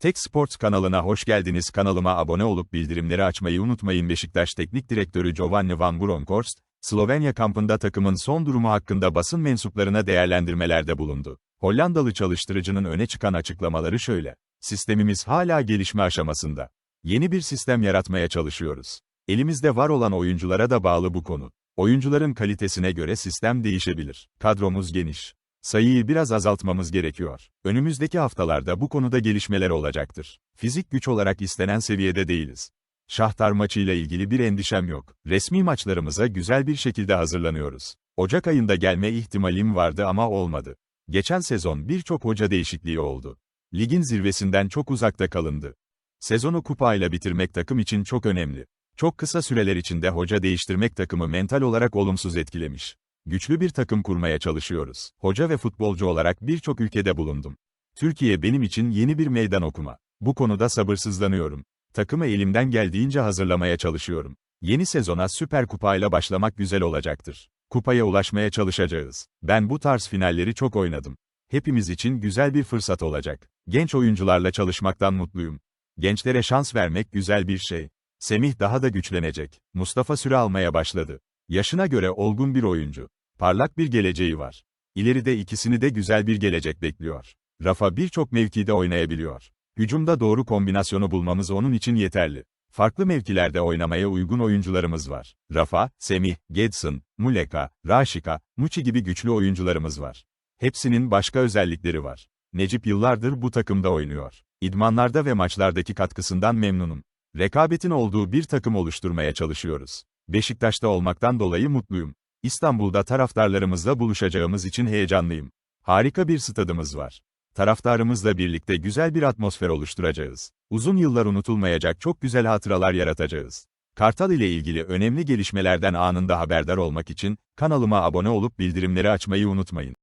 Tek Sports kanalına hoş geldiniz. Kanalıma abone olup bildirimleri açmayı unutmayın. Beşiktaş Teknik Direktörü Giovanni Van Bronckhorst, Slovenya kampında takımın son durumu hakkında basın mensuplarına değerlendirmelerde bulundu. Hollandalı çalıştırıcının öne çıkan açıklamaları şöyle. Sistemimiz hala gelişme aşamasında. Yeni bir sistem yaratmaya çalışıyoruz. Elimizde var olan oyunculara da bağlı bu konu. Oyuncuların kalitesine göre sistem değişebilir. Kadromuz geniş. Sayıyı biraz azaltmamız gerekiyor. Önümüzdeki haftalarda bu konuda gelişmeler olacaktır. Fizik güç olarak istenen seviyede değiliz. Şahtar maçıyla ilgili bir endişem yok. Resmi maçlarımıza güzel bir şekilde hazırlanıyoruz. Ocak ayında gelme ihtimalim vardı ama olmadı. Geçen sezon birçok hoca değişikliği oldu. Ligin zirvesinden çok uzakta kalındı. Sezonu kupayla bitirmek takım için çok önemli. Çok kısa süreler içinde hoca değiştirmek takımı mental olarak olumsuz etkilemiş. Güçlü bir takım kurmaya çalışıyoruz. Hoca ve futbolcu olarak birçok ülkede bulundum. Türkiye benim için yeni bir meydan okuma. Bu konuda sabırsızlanıyorum. Takımı elimden geldiğince hazırlamaya çalışıyorum. Yeni sezona Süper Kupayla başlamak güzel olacaktır. Kupaya ulaşmaya çalışacağız. Ben bu tarz finalleri çok oynadım. Hepimiz için güzel bir fırsat olacak. Genç oyuncularla çalışmaktan mutluyum. Gençlere şans vermek güzel bir şey. Semih daha da güçlenecek. Mustafa süre almaya başladı. Yaşına göre olgun bir oyuncu. Parlak bir geleceği var. İleride ikisini de güzel bir gelecek bekliyor. Rafa birçok mevkide oynayabiliyor. Hücumda doğru kombinasyonu bulmamız onun için yeterli. Farklı mevkilerde oynamaya uygun oyuncularımız var. Rafa, Semih, Gedson, Muleka, Raşika, Muçi gibi güçlü oyuncularımız var. Hepsinin başka özellikleri var. Necip yıllardır bu takımda oynuyor. İdmanlarda ve maçlardaki katkısından memnunum. Rekabetin olduğu bir takım oluşturmaya çalışıyoruz. Beşiktaş'ta olmaktan dolayı mutluyum. İstanbul'da taraftarlarımızla buluşacağımız için heyecanlıyım. Harika bir stadımız var. Taraftarımızla birlikte güzel bir atmosfer oluşturacağız. Uzun yıllar unutulmayacak çok güzel hatıralar yaratacağız. Kartal ile ilgili önemli gelişmelerden anında haberdar olmak için kanalıma abone olup bildirimleri açmayı unutmayın.